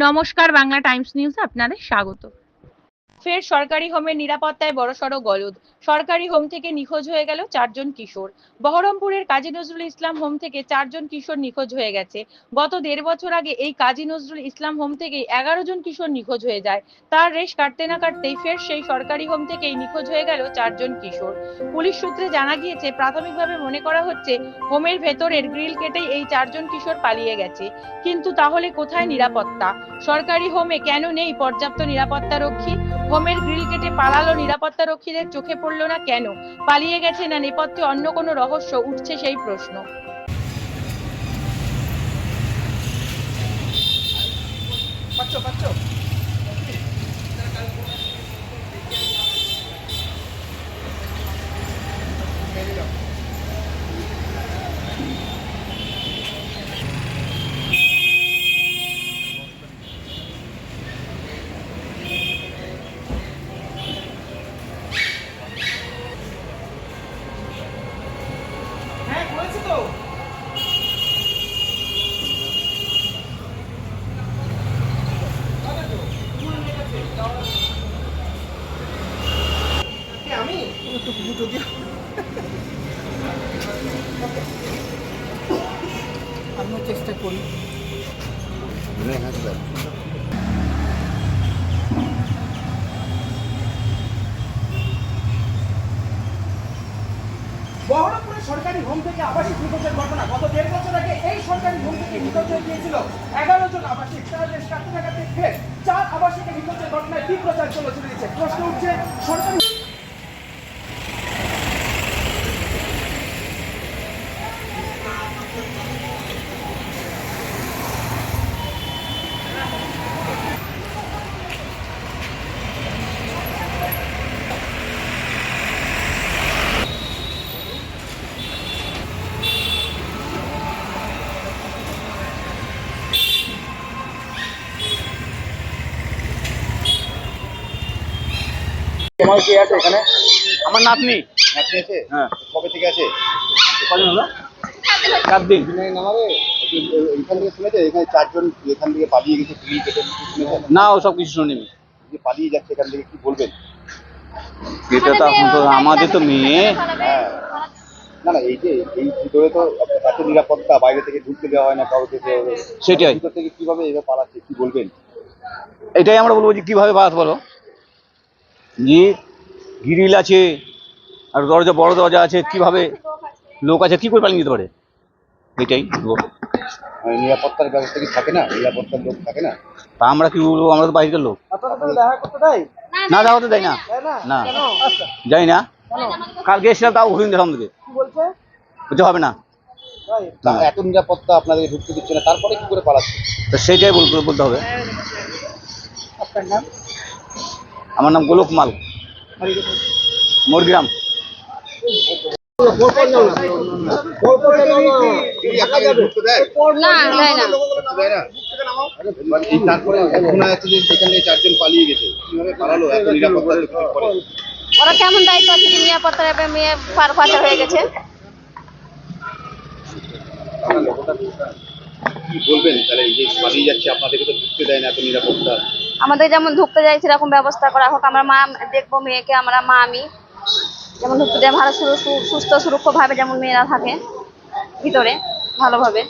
নমস্কার বাংলা টাইমস নিউজে আপনাদের স্বাগত। ফের সরকারি হোমের নিরাপত্তায় বড়সড় গলদ। সরকারি হোম থেকে নিখোঁজ হয়ে গেল চারজন কিশোর। বহরমপুরের কাজী নজরুল ইসলাম হোম থেকে চারজন কিশোর নিখোঁজ হয়ে গেছে। গত দেড় বছর আগে এই কাজী নজরুল ইসলাম হোম থেকেই এগারো জন কিশোর নিখোঁজ হয়ে যায়। তার রেশ কাটতে না কাটতেই ফের সেই সরকারি হোম থেকেই নিখোঁজ হয়ে গেল চারজন কিশোর। পুলিশ সূত্রে জানা গিয়েছে, প্রাথমিকভাবে মনে করা হচ্ছে, হোমের ভেতরের গ্রিল কেটেই এই চারজন কিশোর পালিয়ে গেছে। কিন্তু তাহলে কোথায় নিরাপত্তা? সরকারি হোমে কেন নেই পর্যাপ্ত নিরাপত্তা রক্ষী হোমের গ্রিল কেটে পালালো নিরাপত্তা রক্ষীদের চোখে পড়ল না কেন? পালিয়ে গেছে না নেপথ্যে অন্য কোনো রহস্য? উঠছে সেই প্রশ্ন করেছি তো কে আমি একটু বহরমপুরের সরকারি হোম থেকে আবাসিক নিখোঁজের ঘটনা। গত দেড় বছর আগে এই সরকারি হোম থেকে নিখোঁজ হয়ে গিয়েছিল। এগারো জন আবাসিক তারা বেশ কাটতে কাটতে ফের চার আবাসিকের নিখোঁজের ঘটনায় তীব্র চাঞ্চল্য চলেছে প্রশ্ন উঠছে, সরকারি তোমার কি আছে এখানে? আমার নাতনি। নাতনি আছে? হ্যাঁ। কবে থেকে আছে? কদিন হলো? চার দিন। নামাবে এখান থেকে শুনেছে? এখানে চারজন এখান থেকে পালিয়ে গেছে পুলিশ কেটে না ও সব কিছু শুনিনি। যে পালিয়ে যাচ্ছে এখান থেকে কি বলবেন? এটা তো এখন তো আমাদের তো মেয়ে। হ্যাঁ। না না এই যে এই ভিতরে তো এত নিরাপত্তা বাইরে থেকে ঢুকতে দেওয়া হয় না কাউকে সেটাই। ভিতর থেকে কীভাবে এভাবে পালাচ্ছে কি বলবেন? এটাই আমরা বলব যে কীভাবে বাস বলো যে গ্রিল আছে আর দরজা বড় দরজা আছে কীভাবে লোক আছে কি করে পালিয়ে যেতে পারে? এটাই বলব। মানে নিরাপত্তার ব্যবস্থা কি থাকে না? নিরাপত্তার লোক থাকে না? তা আমরা কি বলব? আমরা তো বাইরের লোক। না যাওয়া তো দেয় না। না? আচ্ছা। যাই না। কালকে এসেছিলাম তাও ঘুরিয়ে দিলাম আমাদেরকে কি বলছে? হবে না। এত নিরাপত্তা আপনাদের ঢুকতে দিচ্ছে না তারপরে কি করে পালাচ্ছে? তো সেটাই বলতে বলতে হবে। আপনার নাম? আমার নাম গোলক মাল? মরগ্রাম। ওরা কেমন দায়িত্ব আছে নিরাপত্তা মেয়ে পাচার হয়ে গেছে। কি বলবেন? তাহলে এই যে পালিয়ে যাচ্ছে আপনাদেরকে তো ঢুকতে দেয় না এত নিরাপত্তা। আমাদের যেমন ঢুকতে যাই সেরকম ব্যবস্থা করা হোক। আমরা মা দেখব মেয়েকে আমরা মা আমি। যেমন ঢুকতে যাই ভালো সুস্থ সুরক্ষভাবে যেমন মেয়েরা থাকে ভিতরে ভালোভাবে।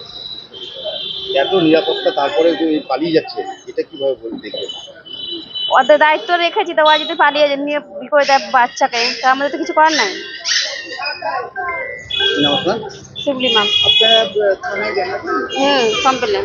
এত নিরাপত্তা তারপরে পালিয়ে যাচ্ছে এটা কীভাবে দেখবেন ওদের দায়িত্ব রেখেছি তো ওরা যদি পালিয়ে যায়, নিয়ে করে দেয় বাচ্চাকে তা আমাদের তো কিছু করার নাই। শিবলি ম্যাম হুম কমপ্লেন